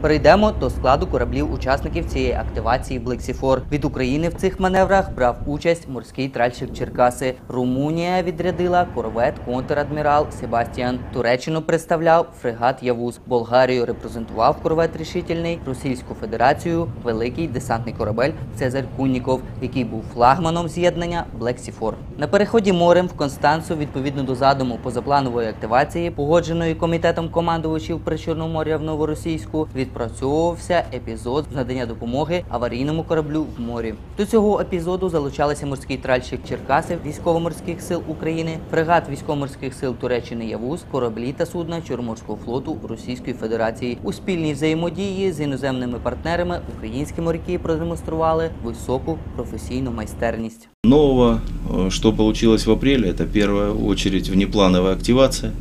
Перейдемо до складу кораблів учасників цієї активації Блексіфор. Від України в цих маневрах брав участь морський тральщик Черкаси. Румунія відрядила корвет контрадмірал Себастіан. Туреччину представляв фрегат Явуз. Болгарію репрезентував корвет Рішительний. Російську Федерацію великий десантний корабель Цезарь Кунніков, який був флагманом з'єднання Блексіфор. На переході морем в Констанцу, відповідно до задуму позапланової активації, погодженої комітетом командувачів Причорномор'я в Новоросійську, відпрацьовувався епізод з надання допомоги аварійному кораблю в морі. До цього епізоду залучалися морський тральщик Черкаси військово-морських сил України, фрегат військово-морських сил Туреччини Явуз, кораблі та судна Чорноморського флоту Російської Федерації. У спільній взаємодії з іноземними партнерами українські моряки продемонстрували високу професійну майстерність. Нового, э, что получилось в апреле, это в первую очередь внеплановая активация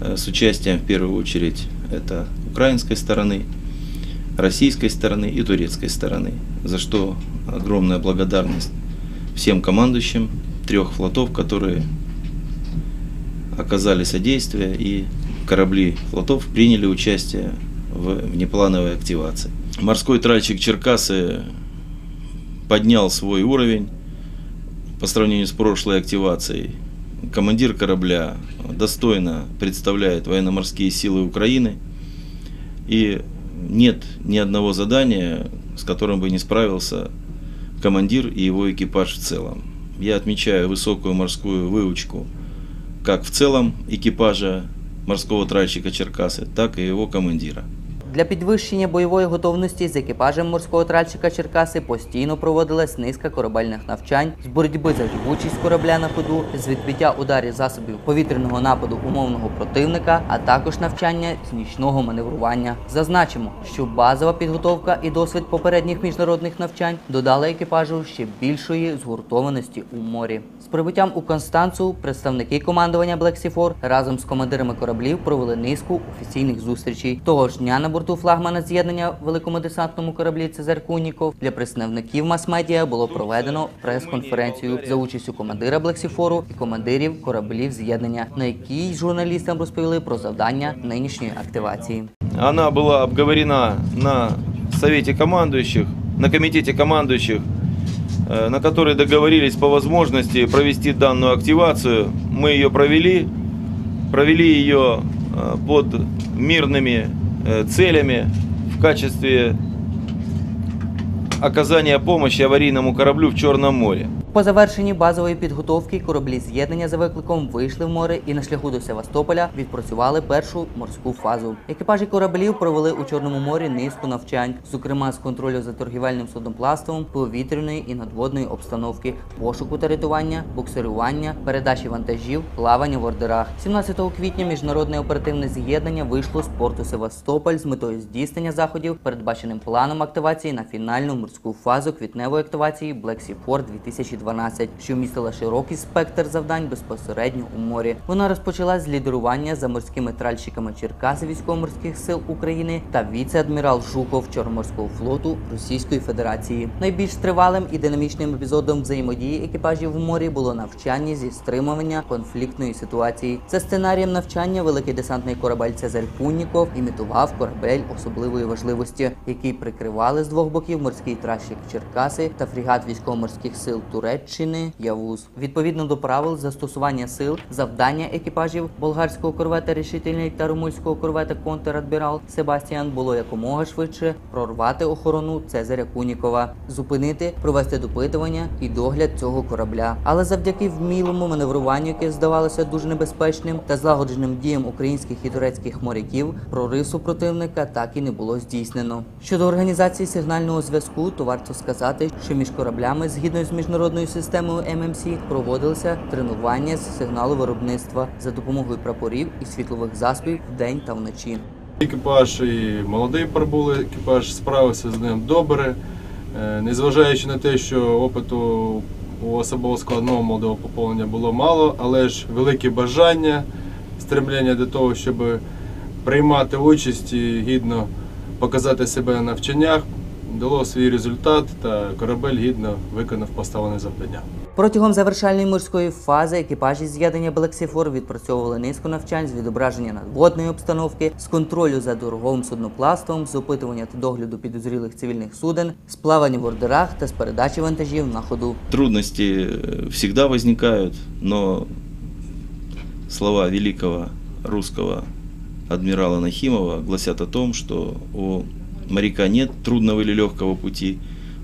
э, с участием в первую очередь это украинской стороны, российской стороны и турецкой стороны, за что огромная благодарность всем командующим трех флотов, которые оказали содействие и корабли флотов приняли участие в внеплановой активации. Морской тральщик Черкасы поднял свой уровень по сравнению с прошлой активацией. Командир корабля достойно представляет военно-морские силы Украины. И нет ни одного задания, с которым бы не справился командир и его экипаж в целом. Я отмечаю высокую морскую выучку как в целом экипажа морского тральщика Черкасы, так и его командира. Для підвищення бойової готовності з екіпажем морського тральщика Черкаси постійно проводилась низка корабельних навчань з боротьби за живучість корабля на ходу, з відбиття ударів засобів повітряного нападу умовного противника, а також навчання з нічного маневрування. Зазначимо, що базова підготовка і досвід попередніх міжнародних навчань додали екіпажу ще більшої згуртованості у морі. З прибуттям у Констанцу представники командування Блексіфор разом з командирами кораблів провели низку офіційних зустрічей. Того ж дня на борту флагмана з'єднання в великому десантному кораблі Цезар Куніков для представників мас-медіа було проведено прес-конференцію за участю командира Блексіфору і командирів кораблів з'єднання, на якій журналістам розповіли про завдання нинішньої активації. Она была обговорена на совете командующих, на комитете командующих, э, на которой договорились по возможности провести данную активацию. Мы ее провели, провели ее э, под мирными э, целями в качестве оказания помощи аварийному кораблю в Черном море. По завершенні базової підготовки кораблі з'єднання за викликом вийшли в море і на шляху до Севастополя відпрацювали першу морську фазу. Екіпажі кораблів провели у Чорному морі низку навчань, зокрема з контролю за торгівельним судноплавством, повітряної і надводної обстановки, пошуку та рятування, буксирування, передачі вантажів, плавання в ордерах. 17 квітня міжнародне оперативне з'єднання вийшло з порту Севастополь з метою здійснення заходів, передбаченим планом активації на фінальну морську фазу квітневої активації Black Sea Port 2012, що містила широкий спектр завдань безпосередньо у морі. Вона розпочалась з лідерування за морськими тральщиками Черкаси військово-морських сил України та віце-адмірал Жуков Чорноморського флоту Російської Федерації. Найбільш тривалим і динамічним епізодом взаємодії екіпажів в морі було навчання зі стримування конфліктної ситуації. За сценарієм навчання великий десантний корабель Цезарь Пунніков імітував корабель особливої важливості, який прикривали з двох боків морський тральщик Черкаси та фрегат військово-морських сил Туреччини Явуз. Відповідно до правил застосування сил, завдання екіпажів болгарського корвета Рішительний та румунського корвета Контрадмірал Себастіан було якомога швидше прорвати охорону Цезаря Кунікова, зупинити, провести допитування і догляд цього корабля. Але завдяки вмілому маневруванню, яке здавалося дуже небезпечним, та злагодженим діям українських і турецьких моряків, прорив супротивника так і не було здійснено. Щодо організації сигнального зв'язку, то варто сказати, що між кораблями, згідно з міжнародною системою ММС, проводилися тренування з сигналу виробництва за допомогою прапорів і світлових засобів вдень та вночі. Екіпаж і молодий прибули, екіпаж справився з ним добре, Е, незважаючи на те, що опиту у особового складного молодого поповнення було мало, але ж велике бажання, стремлення до того, щоб приймати участь і гідно показати себе на навчаннях, дало свій результат та корабель гідно виконав поставлене завдання. Протягом завершальної морської фази екіпажі з'єднання Блексіфор відпрацьовували низку навчань з відображення надводної обстановки, з контролю за дороговим суднопластом, з опитування та догляду підозрілих цивільних суден, з плавання в ордерах та з передачі вантажів на ходу. Трудности э, всегда возникают, но слова великого русского адмирала Нахимова гласят о том, что у моряка нет трудного или легкого пути,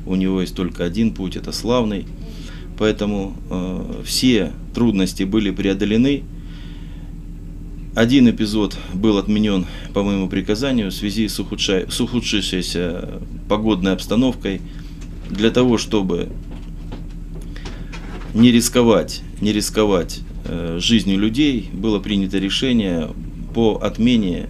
у него есть только один путь, это славный. Поэтому э, все трудности были преодолены. Один эпизод был отменен по моему приказанию в связи с, ухудша- с ухудшившейся погодной обстановкой. Для того, чтобы не рисковать, не рисковать э, жизнью людей, было принято решение по отмене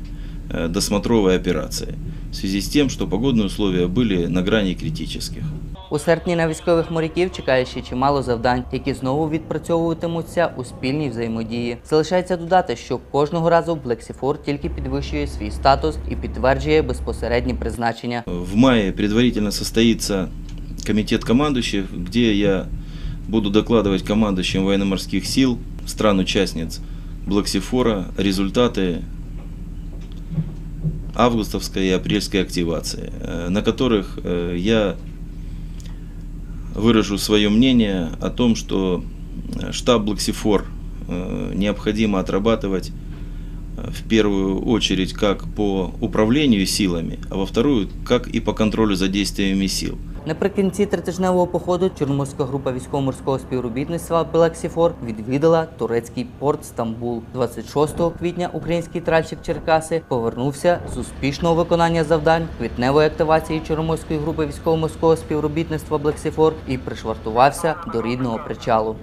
э, досмотровой операции в связи с тем, что погодные условия были на грани критических. У серпні на військових моряків чекає ще чимало завдань, які знову відпрацьовуватимуться у спільній взаємодії. Залишається додати, що кожного разу Блексіфор тільки підвищує свій статус і підтверджує безпосереднє призначення. В мае предварительно состоится комитет командующих, где я буду докладывать командующим военно-морских сил стран-участниц Блоксифора результаты Августовской и апрельской активации, э, на которых э, я выражу свое мнение о том, что э, штаб Блоксифор необходимо отрабатывать в первую очередь как по управлению силами, а во вторую как и по контролю за действиями сил. Наприкінці тритижневого походу Чорноморська група військово-морського співробітництва Блексіфор відвідала турецький порт Стамбул. 26 квітня український тральщик Черкаси повернувся з успішного виконання завдань квітневої активації Чорноморської групи військово-морського співробітництва Блексіфор і пришвартувався до рідного причалу.